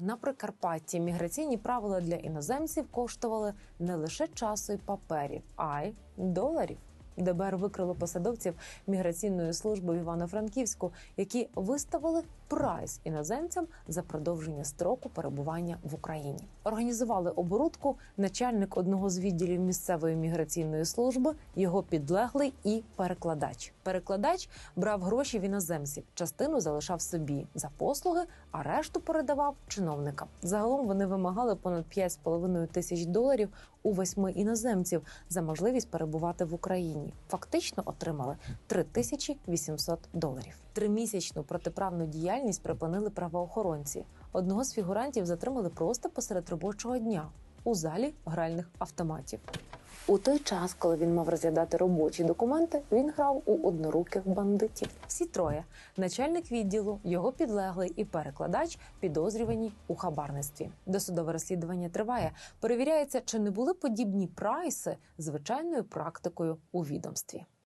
На Прикарпатті міграційні правила для іноземців коштували не лише часу і паперів, а й доларів. ДБР викрило посадовців міграційної служби в Івано-Франківську, які виставили прайс іноземцям за продовження строку перебування в Україні. Організували оборудку начальник одного з відділів місцевої міграційної служби, його підлеглий і перекладач. Перекладач брав гроші в іноземців, частину залишав собі за послуги, а решту передавав чиновникам. Загалом вони вимагали понад 5,5 тисяч доларів у восьми іноземців за можливість перебувати в Україні. Фактично отримали 3800 доларів. Тримісячну протиправну діяльність припинили правоохоронці. Одного з фігурантів затримали просто посеред робочого дня у залі гральних автоматів. У той час, коли він мав розглядати робочі документи, він грав у одноруких бандитів. Всі троє начальник відділу, його підлеглий і перекладач підозрювані у хабарництві. Досудове розслідування триває. Перевіряється, чи не були подібні прайси звичайною практикою у відомстві.